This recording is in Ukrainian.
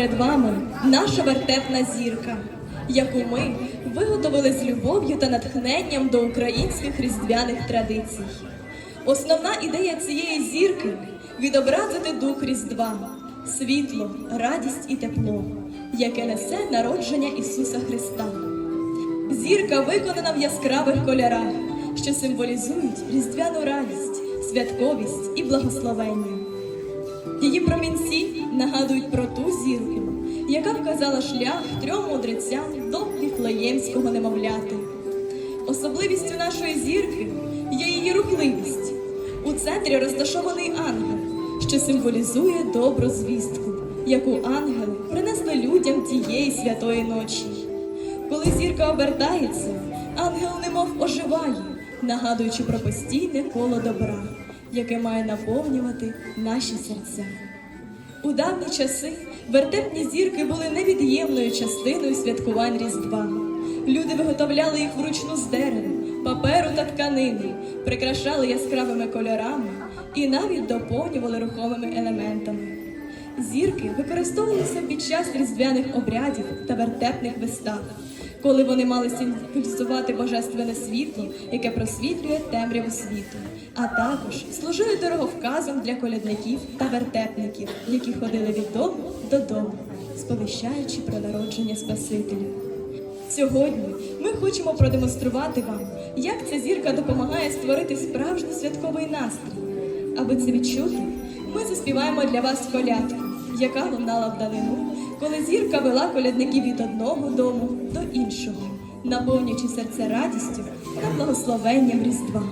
Перед вами наша вертепна зірка, яку ми виготовили з любов'ю та натхненням до українських різдвяних традицій. Основна ідея цієї зірки відобразити дух Різдва, світло, радість і тепло, яке несе народження Ісуса Христа. Зірка виконана в яскравих кольорах, що символізують різдвяну радість, святковість і благословення. Її промінці нагадують про вказала шлях трьом мудрецям до віфлеємського немовляти. Особливістю нашої зірки є її рухливість. У центрі розташований ангел, що символізує добру звістку, яку ангели принесли людям тієї святої ночі. Коли зірка обертається, ангел немов оживає, нагадуючи про постійне коло добра, яке має наповнювати наші серця. У давні часи вертепні зірки були невід'ємною частиною святкувань Різдва. Люди виготовляли їх вручну з дерева, паперу та тканини, прикрашали яскравими кольорами і навіть доповнювали рухомими елементами. Зірки використовувалися під час різдвяних обрядів та вертепних вистав, коли вони мали символізувати божественне світло, яке просвітлює темряву світу, а також служили дороговказом для колядників та вертепників, які ходили від дому додому, сповіщаючи про народження Спасителя. Сьогодні ми хочемо продемонструвати вам, як ця зірка допомагає створити справжній святковий настрій. Аби це відчути, ми заспіваємо для вас колядку, яка лунала вдалину, коли зірка вела колядників від одного дому до іншого, наповнюючи серце радістю та благословенням Різдва.